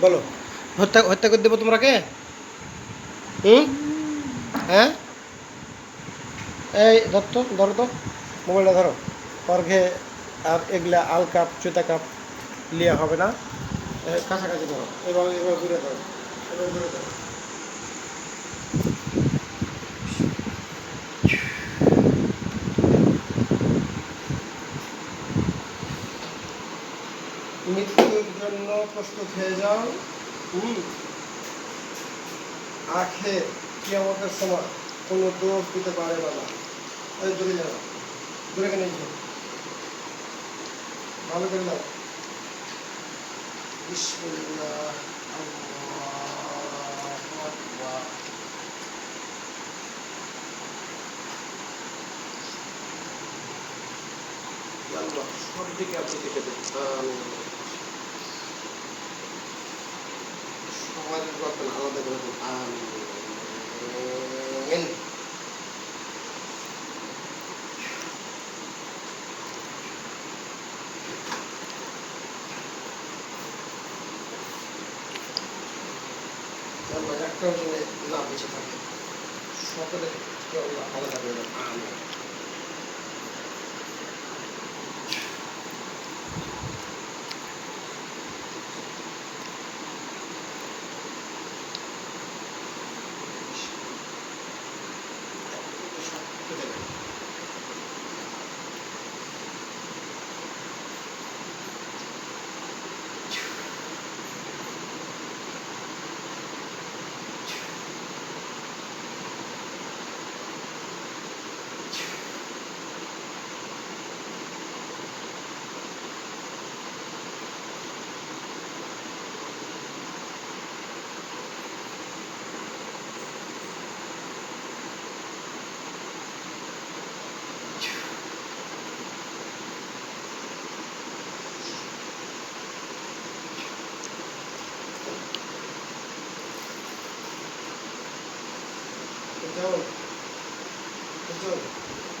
বলো। হত্যা হত্যা করে দেবো তোমরাকে? হুম? হ্যাঁ? এই, ধর তো, ধরো তো। মোবাইলটা ধরো। অর্ঘে আর এগুলা আল কাপ, চুতা কাপ লিয়া হবে না। কাছাকাছি ধরো। এবার এবার ঘুরে ধরো। এবার ঘুরে ধরো। মৃত্যুর জন্য প্রস্তুত হয়ে যাও। আখে কিয়ামতের সময় কোনো দোষ দিতে পারে না এই দূরে যাও। দূরে কেন ভালো করে দাও। বিসমিল্লাহ সব দিকে আপনি দেখে দেন আমিন সবার রকম আলাদা করে দেন আমিন আল্লাহ একটাও যেন না বেঁচে থাকে। সকলে আলাদা করে দেন আমিন যাও যাও